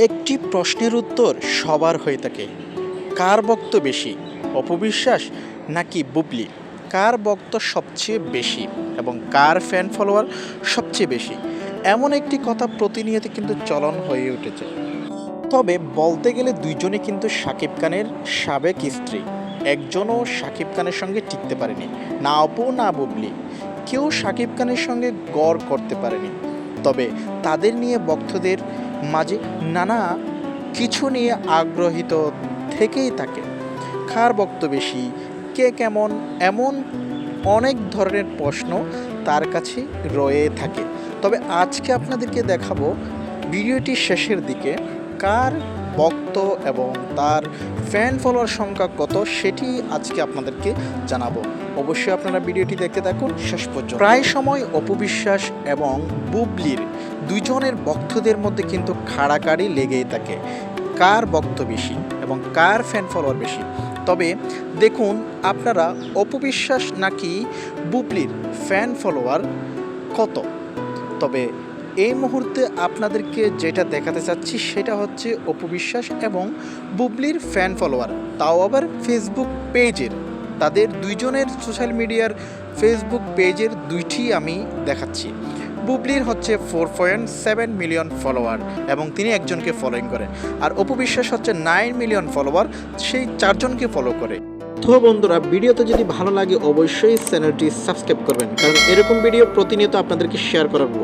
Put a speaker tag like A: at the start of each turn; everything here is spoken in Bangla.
A: একটি প্রশ্নের উত্তর সবার হয়ে থাকে। কার বক্ত বেশি? অপবিশ্বাস নাকি বুবলি? কার বক্ত সবচেয়ে বেশি? এবং কার ফ্যান ফলোয়ার সবচেয়ে বেশি? এমন একটি কথা প্রতিনিয়ত কিন্তু চলন হয়ে উঠেছে। তবে বলতে গেলে দুইজনে কিন্তু সাকিব খানের সাবেক স্ত্রী। একজনও সাকিব খানের সঙ্গে টিকতে পারেনি, না অপু, না বুবলি। কেউ সাকিব খানের সঙ্গে গড় করতে পারেনি। তবে তাদের নিয়ে ভক্তদের মাঝে নানা কিছু নিয়ে আগ্রহিত থেকেই থাকে কার বক্ত বেশি? কে কেমন? এমন অনেক ধরনের প্রশ্ন তার কাছে রয়ে থাকে। তবে আজকে আপনাদেরকে দেখাবো ভিডিওটির শেষের দিকে কার ভক্ত এবং তার ফ্যান ফলোয়ার সংখ্যা কত সেটি আজকে আপনাদেরকে জানাব। অবশ্যই আপনারা ভিডিওটি দেখতে থাকুন। শেষ পর্যন্ত। প্রায় সময় অপবিশ্বাস এবং বুবলির দুজনের ভক্তদের মধ্যে কিন্তু খাড়াকাড়ি লেগেই থাকে। কার ভক্ত বেশি এবং কার ফ্যান ফলোয়ার বেশি? তবে দেখুন, আপনারা অপবিশ্বাস নাকি বুবলির ফ্যান ফলোয়ার কত? তবে এই মুহূর্তে আপনাদেরকে যেটা দেখাতে চাচ্ছি সেটা হচ্ছে অপবিশ্বাস এবং বুবলির ফ্যান ফলোয়ার তাও আবার ফেসবুক পেজের তাদের দুইজনের সোশ্যাল মিডিয়ার ফেসবুক পেজের দুইটি আমি দেখাচ্ছি। বুবলির হচ্ছে four point seven million follower এবং তিনি একজনকে ফলোয়িং করে। আর অপু বিশ্বাস হচ্ছে নাইন মিলিয়ন ফলোয়ার সেই চারজনকে ফলো করে। তো বন্ধুরা, ভিডিওতে যদি ভালো লাগে অবশ্যই চ্যানেলটি সাবস্ক্রাইব করবেন, কারণ এরকম ভিডিও প্রতিনিয়ত আপনাদেরকে শেয়ার করাবো।